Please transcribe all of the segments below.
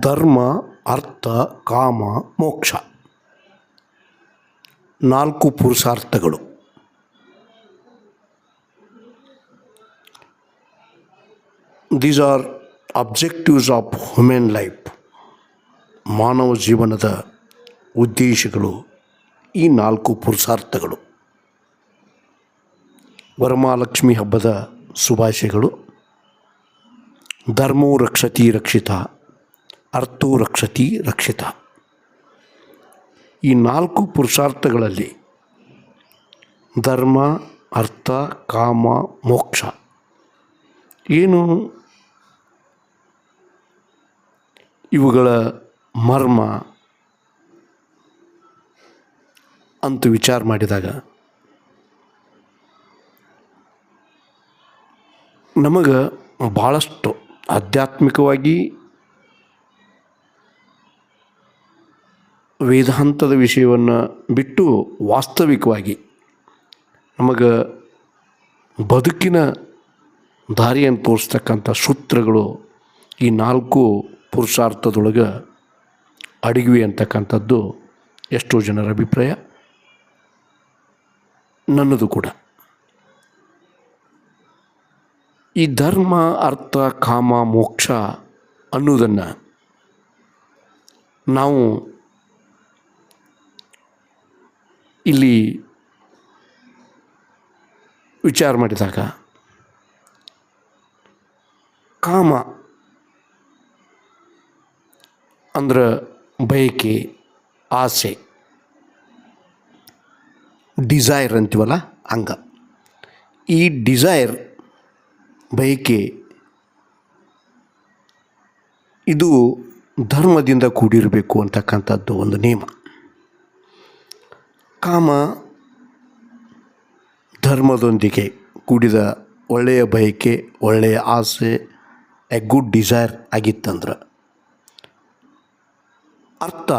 ಧರ್ಮ, ಅರ್ಥ, ಕಾಮ, ಮೋಕ್ಷ. ನಾಲ್ಕು ಪುರುಷಾರ್ಥಗಳು. These are objectives of human life ಮಾನವ ಜೀವನದ ಉದ್ದೇಶಗಳು ಈ ನಾಲ್ಕು ಪುರುಷಾರ್ಥಗಳು. ವರಮಹಾಲಕ್ಷ್ಮಿ ಹಬ್ಬದ ಶುಭಾಶಯಗಳು. ಧರ್ಮೋ ರಕ್ಷತಿ ರಕ್ಷಿತ. ಅರ್ಥೋ ರಕ್ಷತಿ ರಕ್ಷಿತ. ಈ ನಾಲ್ಕು ಪುರುಷಾರ್ಥಗಳಲ್ಲಿ ಧರ್ಮ, ಅರ್ಥ, ಕಾಮ, ಮೋಕ್ಷ ಏನು? ಇವುಗಳ ಮರ್ಮ ಅಂತ ವಿಚಾರ ಮಾಡಿದಾಗ ನಮಗೆ ಭಾಳಷ್ಟು ಆಧ್ಯಾತ್ಮಿಕವಾಗಿ ವೇದಾಂತದ ವಿಷಯವನ್ನು ಬಿಟ್ಟು ವಾಸ್ತವಿಕವಾಗಿ ನಮಗೆ ಬದುಕಿನ ದಾರಿಯನ್ನು ತೋರಿಸ್ತಕ್ಕಂಥ ಸೂತ್ರಗಳು ಈ ನಾಲ್ಕು ಪುರುಷಾರ್ಥದೊಳಗೆ ಅಡಗಿವೆ ಅಂತಕ್ಕಂಥದ್ದು ಎಷ್ಟೋ ಜನರ ಅಭಿಪ್ರಾಯ. ನನ್ನದು ಕೂಡ. ಈ ಧರ್ಮ, ಅರ್ಥ, ಕಾಮ, ಮೋಕ್ಷ ಅನ್ನೋದನ್ನು ನಾವು ಇಲ್ಲಿ ವಿಚಾರ ಮಾಡಿದಾಗ ಕಾಮ ಅಂದ್ರೆ ಬಯಕೆ, ಆಸೆ ಡಿಸೈರ್ ಅಂತೀವಲ್ಲ ಅಂಗ ಈ ಡಿಸೈರ್ ಬಯಕೆ, ಇದು ಧರ್ಮದಿಂದ ಕೂಡಿರಬೇಕು ಅಂತಕ್ಕಂಥದ್ದು ಒಂದು ನಿಯಮ. ಕಾಮ ಧರ್ಮದೊಂದಿಗೆ ಕೂಡಿದ ಒಳ್ಳೆಯ ಬಯಕೆ, ಒಳ್ಳೆಯ ಆಸೆ ಎ ಗುಡ್ ಡಿಸೈರ್ ಆಗಿತ್ತಂದ್ರೆ. ಅರ್ಥ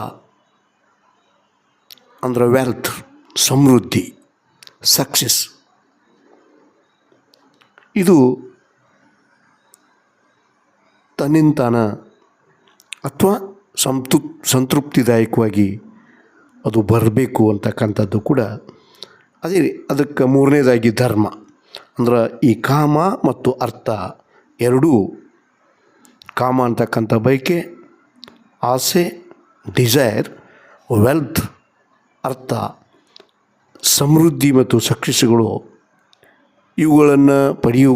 ಅಂದ್ರೆ ವೆಲ್ತ್ ಸಮೃದ್ಧಿ ಸಕ್ಸಸ್ ಇದು ತನ್ನಿಂತಾನ ಅಥವಾ ಸಂತೃಪ್, ಸಂತೃಪ್ತಿದಾಯಕವಾಗಿ ಅದು ಬರಬೇಕು ಅಂತಕ್ಕಂಥದ್ದು ಕೂಡ ಅದೇ ಅದಕ್ಕೆ ಮೂರನೇದಾಗಿ ಧರ್ಮ. ಅಂದ್ರೆ ಈ ಕಾಮ ಮತ್ತು ಅರ್ಥ ಎರಡೂ ಕಾಮ ಅಂತಕ್ಕಂಥ ಬಯಕೆ, ಆಸೆ, ಡಿಸೈರ್, ವೆಲ್ತ್, ಅರ್ಥ, ಸಮೃದ್ಧಿ ಮತ್ತು ಸಕ್ಸಸ್ಗಳು ಇವುಗಳನ್ನು ಪಡೆಯು,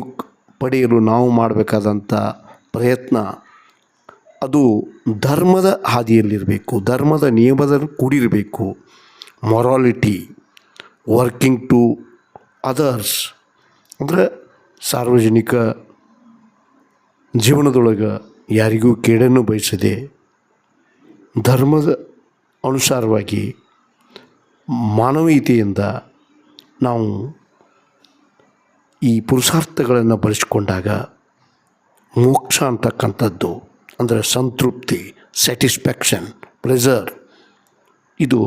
ಪಡೆಯಲು ನಾವು ಮಾಡಬೇಕಾದಂಥ ಪ್ರಯತ್ನ ಅದು ಧರ್ಮದ ಹಾದಿಯಲ್ಲಿರಬೇಕು, ಧರ್ಮದ ನಿಯಮದ ಕೂಡಿರಬೇಕು. ಮೊರಾಲಿಟಿ ವರ್ಕಿಂಗ್ ಟು ಅದರ್ಸ್ ಅಂದರೆ ಸಾರ್ವಜನಿಕ ಜೀವನದೊಳಗೆ ಯಾರಿಗೂ ಕೇಡನ್ನು ಬಯಸದೆ ಧರ್ಮದ ಅನುಸಾರವಾಗಿ ಮಾನವೀಯತೆಯಿಂದ ನಾವು ಈ ಪುರುಷಾರ್ಥಗಳನ್ನು ಬಳಸಿಕೊಂಡಾಗ ಮೋಕ್ಷ ಅಂತಕ್ಕಂಥದ್ದು. ಅಂದರೆ ಸಂತೃಪ್ತಿ ಸ್ಯಾಟಿಸ್ಫ್ಯಾಕ್ಷನ್ ಪ್ರೆಸರ್ ಇದು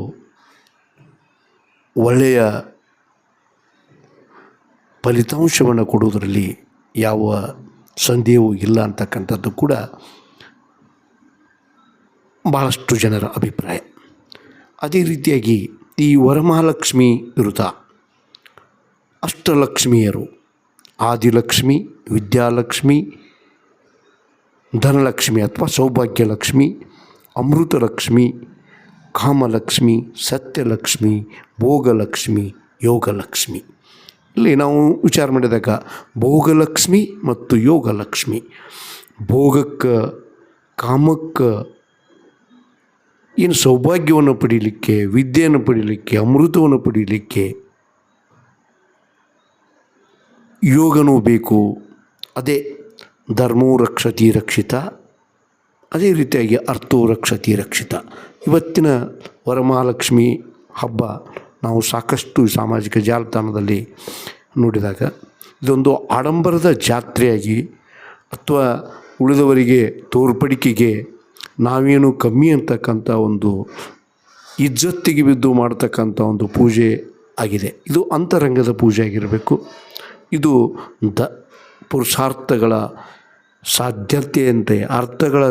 ಒಳ್ಳೆಯ ಫಲಿತಾಂಶವನ್ನು ಕೊಡುವುದರಲ್ಲಿ ಯಾವ ಸಂದೇಹವೂ ಇಲ್ಲ ಅಂತಕ್ಕಂಥದ್ದು ಕೂಡ ಭಾಳಷ್ಟು ಜನರ ಅಭಿಪ್ರಾಯ. ಅದೇ ರೀತಿಯಾಗಿ ಈ ವರಮಹಾಲಕ್ಷ್ಮಿ ವೃತ ಅಷ್ಟಲಕ್ಷ್ಮಿಯರು, ಆದಿಲಕ್ಷ್ಮಿ, ವಿದ್ಯಾಲಕ್ಷ್ಮಿ ಧನಲಕ್ಷ್ಮಿ ಅಥವಾ ಸೌಭಾಗ್ಯಲಕ್ಷ್ಮಿ, ಅಮೃತಲಕ್ಷ್ಮಿ, ಕಾಮಲಕ್ಷ್ಮಿ, ಸತ್ಯಲಕ್ಷ್ಮಿ, ಭೋಗಲಕ್ಷ್ಮಿ, ಯೋಗಲಕ್ಷ್ಮಿ. ಇಲ್ಲಿ ನಾವು ವಿಚಾರ ಮಾಡಿದಾಗ ಭೋಗಲಕ್ಷ್ಮಿ ಮತ್ತು ಯೋಗಲಕ್ಷ್ಮಿ. ಭೋಗಕ್ಕೆ, ಕಾಮಕ್ಕೆ ಏನು ಸೌಭಾಗ್ಯವನ್ನು ಪಡೀಲಿಕ್ಕೆ, ವಿದ್ಯೆಯನ್ನು ಪಡೀಲಿಕ್ಕೆ, ಅಮೃತವನ್ನು ಪಡೀಲಿಕ್ಕೆ ಯೋಗನೂ ಬೇಕು. ಅದೇ ಧರ್ಮೋ ರಕ್ಷತಿ ರಕ್ಷಿತ ಅದೇ ರೀತಿಯಾಗಿ ಅರ್ಥೋ ರಕ್ಷತಿ ರಕ್ಷಿತ ಇವತ್ತಿನ ವರಮಹಾಲಕ್ಷ್ಮಿ ಹಬ್ಬ ನಾವು ಸಾಕಷ್ಟು ಸಾಮಾಜಿಕ ಜಾಲತಾಣದಲ್ಲಿ ನೋಡಿದಾಗ, ಇದೊಂದು ಆಡಂಬರದ ಜಾತ್ರೆಯಾಗಿ ಅಥವಾ ಉಳಿದವರಿಗೆ ತೋರ್ಪಡಿಕೆಗೆ ನಾವೇನು ಕಮ್ಮಿ ಅಂತಕ್ಕಂಥ ಒಂದು ಇಜ್ಜತ್ತಿಗೆ ಬಿದ್ದು ಮಾಡ್ತಕ್ಕಂಥ ಒಂದು ಪೂಜೆ ಆಗಿದೆ. ಇದು ಅಂತರಂಗದ ಪೂಜೆ ಆಗಿರಬೇಕು. ಇದು ದ ಪುರುಷಾರ್ಥಗಳ ಸಾಧ್ಯತೆಯಂತೆ ಅರ್ಥಗಳ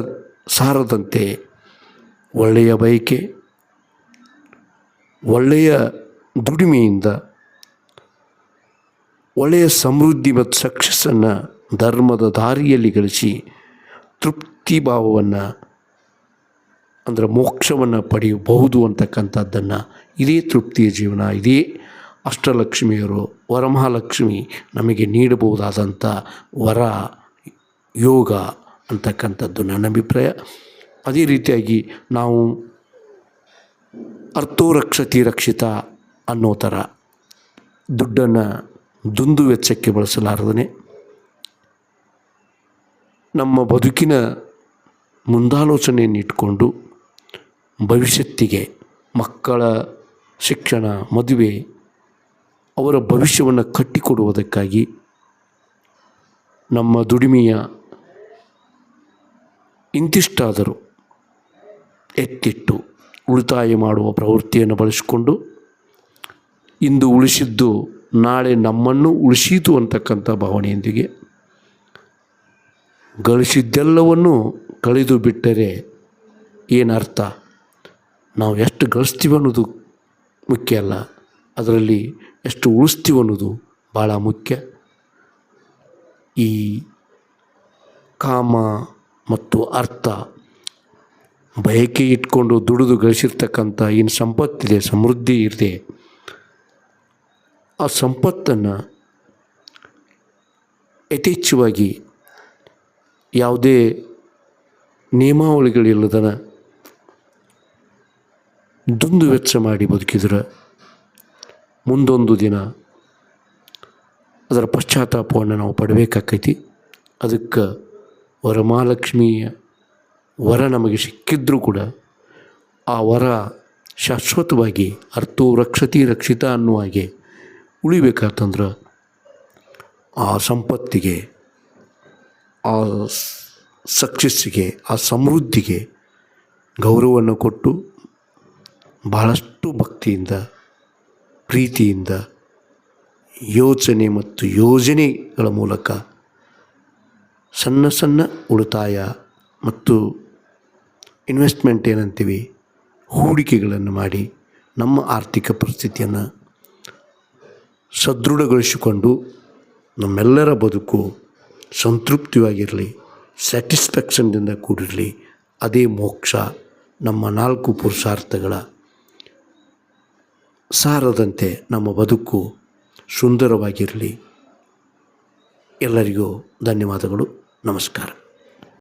ಸಾರದಂತೆ ಒಳ್ಳೆಯ ಬಯಕೆ, ಒಳ್ಳೆಯ ದುಡಿಮೆಯಿಂದ, ಒಳ್ಳೆಯ ಸಮೃದ್ಧಿ ಮತ್ತು ಸಕ್ಸಸ್ಸನ್ನು ಧರ್ಮದ ದಾರಿಯಲ್ಲಿ ಗಳಿಸಿ ತೃಪ್ತಿ ಭಾವವನ್ನು, ಅಂದರೆ ಮೋಕ್ಷವನ್ನು ಪಡೆಯಬಹುದು ಅಂತಕ್ಕಂಥದ್ದನ್ನು ಇದೇ ತೃಪ್ತಿಯ ಜೀವನ, ಇದೇ ಅಷ್ಟಲಕ್ಷ್ಮಿಯರು, ವರಮಹಾಲಕ್ಷ್ಮಿ ನಮಗೆ ನೀಡಬಹುದಾದಂಥ ವರ. ಯೋಗ ಅಂತಕ್ಕಂಥದ್ದು ನನ್ನ ಅಭಿಪ್ರಾಯ. ಅದೇ ರೀತಿಯಾಗಿ ನಾವು ಅರ್ಥೋ ರಕ್ಷತಿ ರಕ್ಷಿತ ಅನ್ನೋ ಥರ ದುಡ್ಡನ್ನು ದುಂದು ವೆಚ್ಚಕ್ಕೆ ಬಳಸಲಾರದೇ ನಮ್ಮ ಬದುಕಿನ ಮುಂದಾಲೋಚನೆಯನ್ನು ಇಟ್ಕೊಂಡು ಭವಿಷ್ಯತ್ತಿಗೆ ಮಕ್ಕಳ ಶಿಕ್ಷಣ, ಮದುವೆ, ಅವರ ಭವಿಷ್ಯವನ್ನು ಕಟ್ಟಿಕೊಡುವುದಕ್ಕಾಗಿ ನಮ್ಮ ದುಡಿಮೆಯ ಇಂತಿಷ್ಟಾದರೂ ಎತ್ತಿಟ್ಟು ಉಳಿತಾಯ ಮಾಡುವ ಪ್ರವೃತ್ತಿಯನ್ನು ಬಳಸಿಕೊಂಡು ಇಂದು ಉಳಿಸಿದ್ದು ನಾಳೆ ನಮ್ಮನ್ನು ಉಳಿಸಿತು ಅಂತಕ್ಕಂಥ ಭಾವನೆಯೊಂದಿಗೆ ಗಳಿಸಿದ್ದೆಲ್ಲವನ್ನು ಕಳೆದು ಬಿಟ್ಟರೆ ಏನರ್ಥ? ನಾವು ಎಷ್ಟು ಗಳಿಸ್ತೀವಿ ಅನ್ನೋದು ಮುಖ್ಯ ಅಲ್ಲ. ಅದರಲ್ಲಿ ಎಷ್ಟು ಉಳಿಸ್ತೀವಿ ಅನ್ನೋದು ಭಾಳ ಮುಖ್ಯ. ಈ ಕಾಮ ಮತ್ತು ಅರ್ಥ. ಬಯಕೆ ಇಟ್ಕೊಂಡು ದುಡಿದು ಗಳಿಸಿರ್ತಕ್ಕಂಥ ಏನು ಸಂಪತ್ತಿದೆ, ಸಮೃದ್ಧಿ ಇದೆ. ಆ ಸಂಪತ್ತನ್ನು ಯಥೇಚ್ಛವಾಗಿ ಯಾವುದೇ ನಿಯಮಾವಳಿಗಳಿಲ್ಲದನ ದುಂದು ವೆಚ್ಚ ಮಾಡಿ ಬದುಕಿದ್ರೆ ಮುಂದೊಂದು ದಿನ ಅದರ ಪಶ್ಚಾತ್ತಾಪವನ್ನು ನಾವು ಪಡಬೇಕಾಕೈತಿ. ಅದಕ್ಕೆ ವರಮಹಾಲಕ್ಷ್ಮಿಯ ವರ ನಮಗೆ ಸಿಕ್ಕಿದ್ರೂ ಕೂಡ ಆ ವರ ಶಾಶ್ವತವಾಗಿ ಅರ್ಥೋ ರಕ್ಷತಿ ರಕ್ಷಿತ ಅನ್ನುವ ಹಾಗೆ ಉಳಿಬೇಕಾತಂದ್ರೆ ಆ ಸಂಪತ್ತಿಗೆ, ಆ ಸಕ್ಸಸ್ಸಿಗೆ ಆ ಸಮೃದ್ಧಿಗೆ ಗೌರವವನ್ನು ಕೊಟ್ಟು ಬಹಳಷ್ಟು ಭಕ್ತಿಯಿಂದ, ಪ್ರೀತಿಯಿಂದ ಯೋಚನೆ ಮತ್ತು ಯೋಜನೆಗಳ ಮೂಲಕ ಸಣ್ಣ ಸಣ್ಣ ಉಳಿತಾಯ ಮತ್ತು ಇನ್ವೆಸ್ಟ್ಮೆಂಟ್ ಏನಂತೀವಿ, ಹೂಡಿಕೆಗಳನ್ನು ಮಾಡಿ ನಮ್ಮ ಆರ್ಥಿಕ ಪರಿಸ್ಥಿತಿಯನ್ನು ಸದೃಢಗೊಳಿಸಿಕೊಂಡು ನಮ್ಮೆಲ್ಲರ ಬದುಕು ಸಂತೃಪ್ತಿಯಾಗಿರಲಿ, ಸ್ಯಾಟಿಸ್ಫ್ಯಾಕ್ಷನ್ದಿಂದ ಕೂಡಿರಲಿ, ಅದೇ ಮೋಕ್ಷ ನಮ್ಮ ನಾಲ್ಕು ಪುರುಷಾರ್ಥಗಳ ಸಾರದಂತೆ ನಮ್ಮ ಬದುಕು ಸುಂದರವಾಗಿರಲಿ. ಎಲ್ಲರಿಗೂ ಧನ್ಯವಾದಗಳು. नमस्कार